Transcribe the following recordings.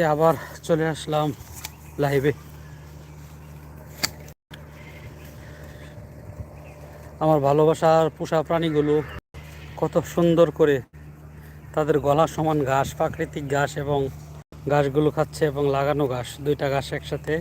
আজকে আবার চলে আসলাম লাইভে আমার ভালোবাসার পোষা প্রাণীগুলো কত সুন্দর করে তাদের গলা সমান ঘাস, প্রাকৃতিক ঘাস এবং ঘাসগুলো খাচ্ছে এবং লাগানো ঘাস, দুইটা ঘাস একসাথে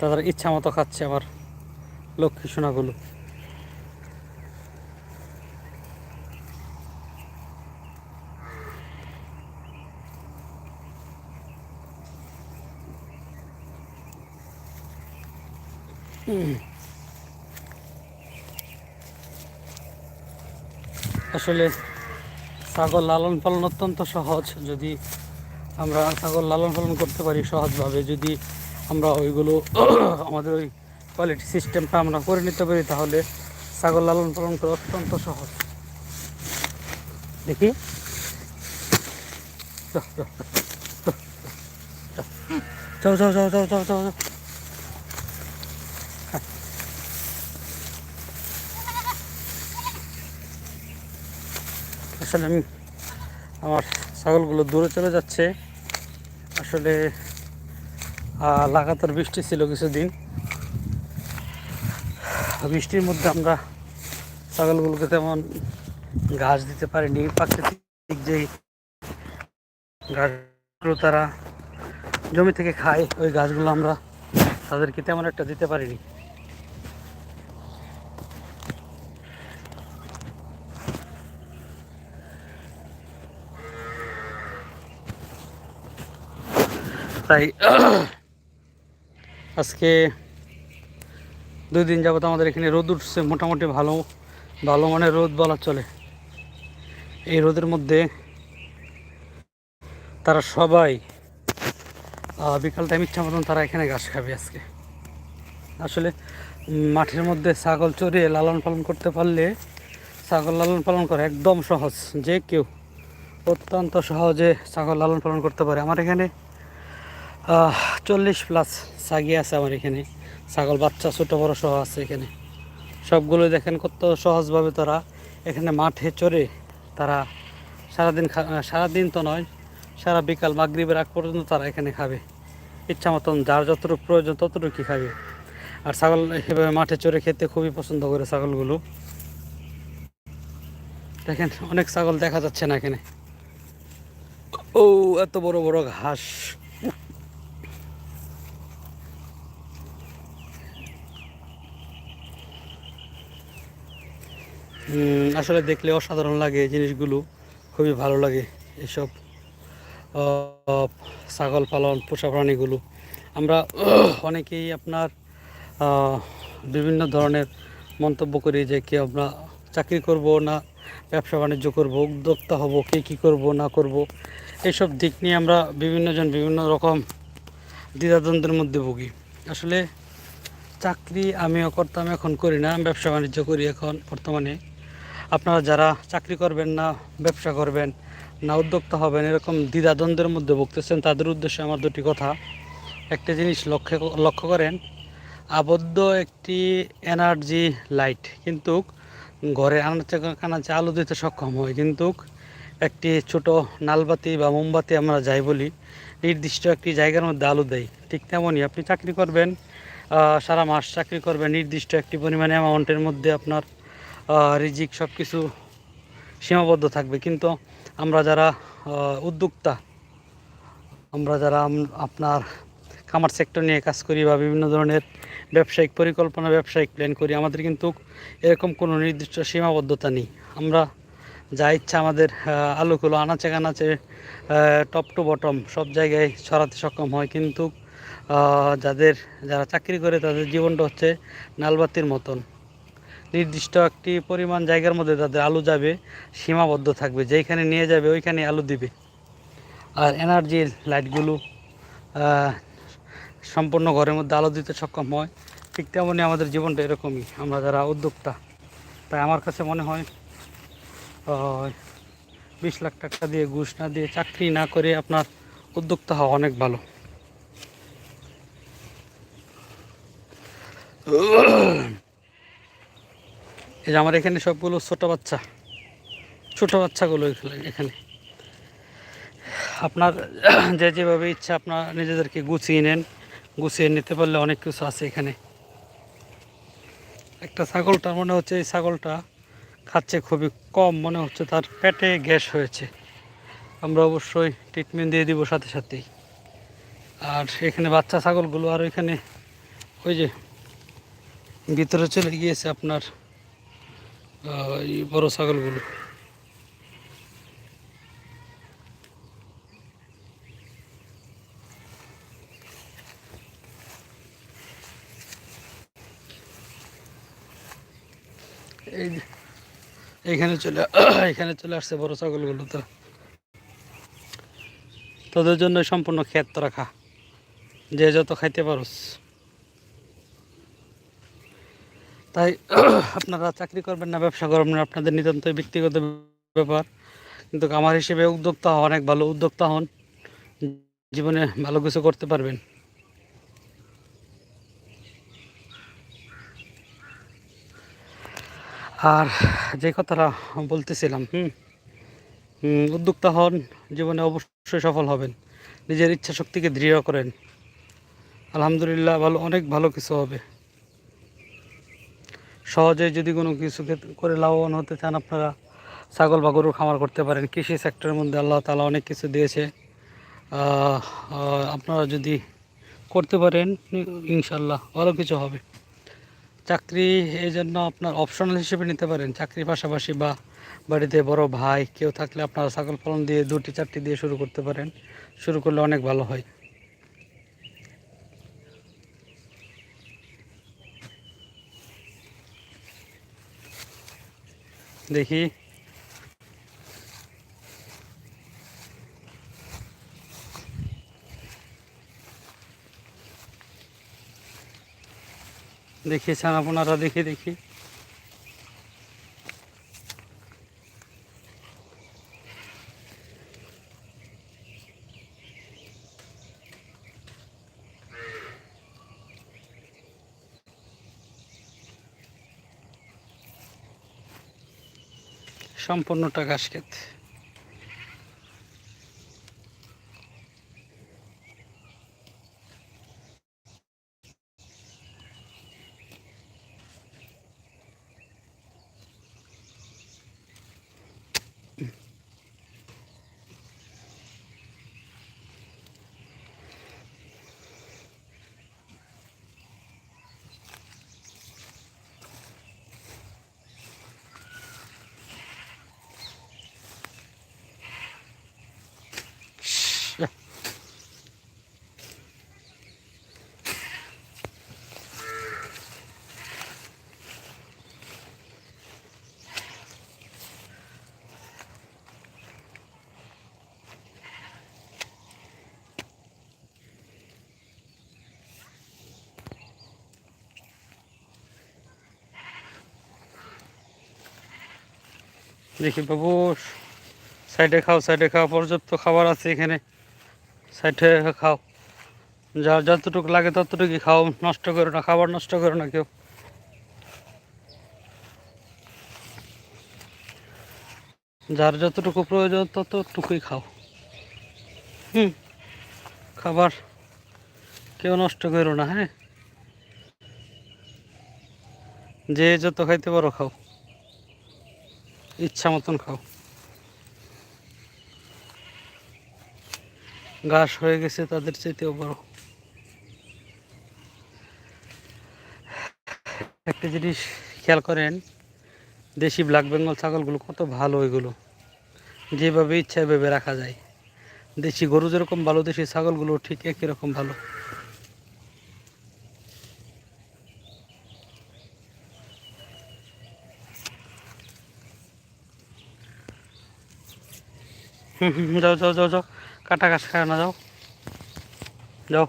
তাদের ইচ্ছা মতো খাচ্ছে আমার লক্ষ্মী সোনাগুলো। আসলে ছাগল লালন পালন অত্যন্ত সহজ যদি আমরা ছাগল লালন পালন করতে পারি সহজভাবে যদি আমরা ওইগুলো আমাদের ওই কোয়ালিটি সিস্টেমটা আমরা করে নিতে পারি তাহলে ছাগল লালন পালন করা অত্যন্ত সহজ দেখি যাও যাও যাও যাও যাও যাও আসলে আমি আমার ছাগলগুলো দূরে চলে যাচ্ছে। আসলে লাগাতার বৃষ্টি ছিল কিছুদিন। বৃষ্টির মধ্যে আমরা ছাগলগুলোকে তেমন ঘাস দিতে পারিনি। প্রাকৃতিক যেই ঘাসগুলো তারা জমি থেকে খায়, ওই গাছগুলো আমরা তাদেরকে তেমন একটা দিতে পারিনি। তাই আজকে দুই দিন যাবত আমাদের এখানে রোদ উঠছে, মোটামুটি ভালো ভালো মানের রোদ বলা চলে। এই রোদের মধ্যে তারা সবাই বিকাল টাইম ইচ্ছা মতন তারা এখানে ঘাস খাবে আজকে। আসলে মাঠের মধ্যে ছাগল চড়িয়ে লালন পালন করতে পারলে ছাগল লালন পালন করা একদম সহজ, যে কেউ অত্যন্ত সহজে ছাগল লালন পালন করতে পারে। আমার এখানে চল্লিশ প্লাস ছাগি আছে আমার এখানে। ছাগল বাচ্চা, ছোটো, বড় সহ আছে এখানে। সবগুলো দেখেন কত সহজভাবে তারা এখানে মাঠে চড়ে। তারা সারাদিন সারাদিন তো নয়, সারা বিকাল মাগরিবের আগ পর্যন্ত তারা এখানে খাবে। ইচ্ছা মতন যার যতটুকু প্রয়োজন ততটুকুই খাবে। আর ছাগল এভাবে মাঠে চড়ে খেতে খুবই পছন্দ করে ছাগলগুলো। দেখেন, অনেক ছাগল দেখা যাচ্ছে না এখানে। ও, এত বড় বড় ঘাস। আসলে দেখলে অসাধারণ লাগে জিনিসগুলো। খুবই ভালো লাগে এসব। ছাগল পালন, পোষা প্রাণীগুলো। আমরা অনেকেই আপনার বিভিন্ন ধরনের মন্তব্য করি যে কি আমরা চাকরি করব না ব্যবসা বাণিজ্য করব, উদ্যোক্তা হব, কে কী করব, না করব। এইসব দিক নিয়ে আমরা বিভিন্নজন বিভিন্ন রকম দ্বিধাদ্বন্দ্বের মধ্যে ভুগি। আসলে চাকরি আমিও করতাম, এখন করি না। ব্যবসা বাণিজ্য করি এখন বর্তমানে। আপনারা যারা চাকরি করবেন না, ব্যবসা করবেন না, উদ্যোক্তা হবেন, এরকম দ্বিধাদ্বন্দ্বের মধ্যে ভুগতেছেন, তাদের উদ্দেশ্যে আমার দুটি কথা। একটা জিনিস লক্ষ্য লক্ষ্য করেন, আবদ্ধ একটি এনার্জি লাইট কিন্তু ঘরে আনাচে কানাচে আলো দিতে সক্ষম হয়। কিন্তু একটি ছোট নালবাতি বা মোমবাতি আমরা যাই বলি, নির্দিষ্ট একটি জায়গার মধ্যে আলো দেয়। ঠিক তেমনই আপনি চাকরি করবেন সারা মাস চাকরি করবেন, নির্দিষ্ট একটি পরিমাণে অ্যামাউন্টের মধ্যে আপনার রিজিক সব কিছু সীমাবদ্ধ থাকবে। কিন্তু আমরা যারা উদ্যোক্তা, আমরা যারা আপনার কামার সেক্টর নিয়ে কাজ করি বা বিভিন্ন ধরনের ব্যবসায়িক পরিকল্পনা, ব্যবসায়িক প্ল্যান করি, আমাদের কিন্তু এরকম কোনো নির্দিষ্ট সীমাবদ্ধতা নেই। আমরা যা ইচ্ছা আমাদের আলুগুলো আনাচে কানাচে টপ টু বটম সব জায়গায় ছড়াতে সক্ষম হয়। কিন্তু যাদের, যারা চাকরি করে তাদের জীবনটা হচ্ছে নালবাতির মতন। নির্দিষ্ট একটি পরিমাণ জায়গার মধ্যে তাদের আলু যাবে, সীমাবদ্ধ থাকবে যেখানে নিয়ে যাবে ওইখানে আলু দিবে। আর এনার্জির লাইটগুলো সম্পূর্ণ ঘরের মধ্যে আলো দিতে সক্ষম হয়। ঠিক তেমনই আমাদের জীবনটা এরকমই, আমরা যারা উদ্যোক্তা, তাই আমার কাছে মনে হয় বিশ লাখ টাকা দিয়ে ঘুষ না দিয়ে চাকরি না করে আপনার উদ্যোক্তা হওয়া অনেক ভালো। এই যে আমার এখানে সবগুলো ছোট বাচ্চা, ছোট বাচ্চাগুলো এখানে- আপনার যে যেভাবে ইচ্ছা আপনার নিজেদেরকে গুছিয়ে নেন, গুছিয়ে নিতে পারলে অনেক কিছু আছে এখানে। একটা ছাগলটা মনে হচ্ছে এই ছাগলটা খাচ্ছে খুবই কম, মনে হচ্ছে তার পেটে গ্যাস হয়েছে। আমরা অবশ্যই ট্রিটমেন্ট দিয়ে দিব সাথে সাথেই। আর এখানে বাচ্চা ছাগলগুলো আর এখানে ওই যে ভিতরে চলে গিয়েছে আপনার এই বড় ছাগলগুলো। এই চলে এখানে চলে আসছে বড় ছাগলগুলো তো। তোদের জন্য সম্পূর্ণ ক্ষেত রাখা। যে যত খাইতে পারোস। তাই আপনারা চাকরি করবেন না, ব্যবসা করবেন না, আপনাদের নিতান্তই ব্যক্তিগত ব্যাপার। কিন্তু আমার হিসেবে উদ্যোক্তা হন অনেক ভালো উদ্যোক্তা হন, জীবনে ভালো কিছু করতে পারবেন। আর যে কথাটা বলতেছিলাম, হুম উদ্যোক্তা হন, জীবনে অবশ্যই সফল হবেন। নিজের ইচ্ছা শক্তিকে দৃঢ় করেন। আলহামদুলিল্লাহ, ভালো, অনেক ভালো কিছু হবে। সহজে যদি কোনো কিছু করে লাভবান হতে চান আপনারা ছাগল বা গরুর খামার করতে পারেন। কৃষি সেক্টরের মধ্যে আল্লাহ তালা অনেক কিছু দিয়েছে। আপনারা যদি করতে পারেন ইনশাল্লাহ ভালো কিছু হবে। চাকরি এই জন্য আপনার অপশনাল হিসেবে নিতে পারেন। চাকরির পাশাপাশি বা বাড়িতে বড় ভাই কেউ থাকলে আপনারা ছাগল পালন দিয়ে দুটি, চারটি দিয়ে শুরু করতে পারেন। শুরু করলে অনেক ভালো হয়। দেখি। দেখি আপনারা দেখি দেখি। সম্পূর্ণটা ঘাস ক্ষেত দেখি বাবু, সাইডে খাও সাইডে খাও, পর্যাপ্ত খাবার আছে এখানে। সাইডে খাও। যার যতটুকু লাগে ততটুকুই খাও, নষ্ট করো না, খাবার নষ্ট করো না কেউ। যার যতটুকু প্রয়োজন ততটুকুই খাও। হুম, খাবার কেউ নষ্ট করো না হ্যাঁ? যে যত খাইতে পারো খাও। ইচ্ছা মতন খাও। ঘাস হয়ে গেছে, তাদের চাইতেও বড়। একটা জিনিস খেয়াল করেন, দেশি ব্ল্যাক বেঙ্গল ছাগলগুলো কত ভালো এগুলো যেভাবে ইচ্ছা এভাবে রাখা যায়। দেশি গরু যেরকম ভালো, দেশি ছাগলগুলো ঠিক একই রকম ভালো। হুম যাও যাও যাও যাও। কাটা ঘাস খায় না যাও। যাও।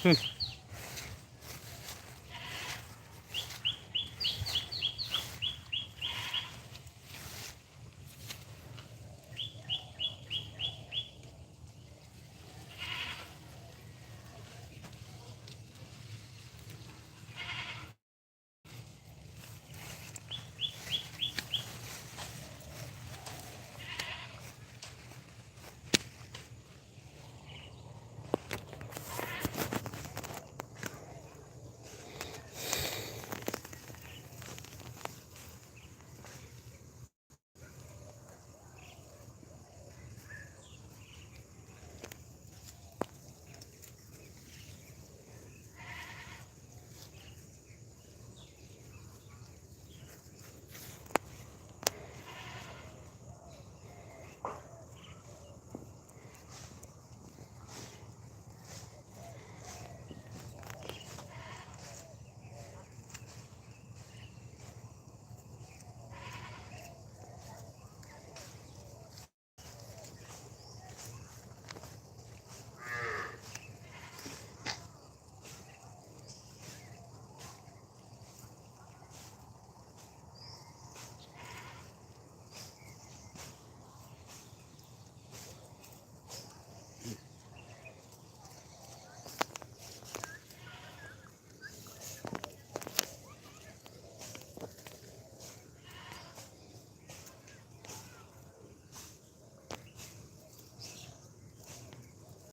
হুম।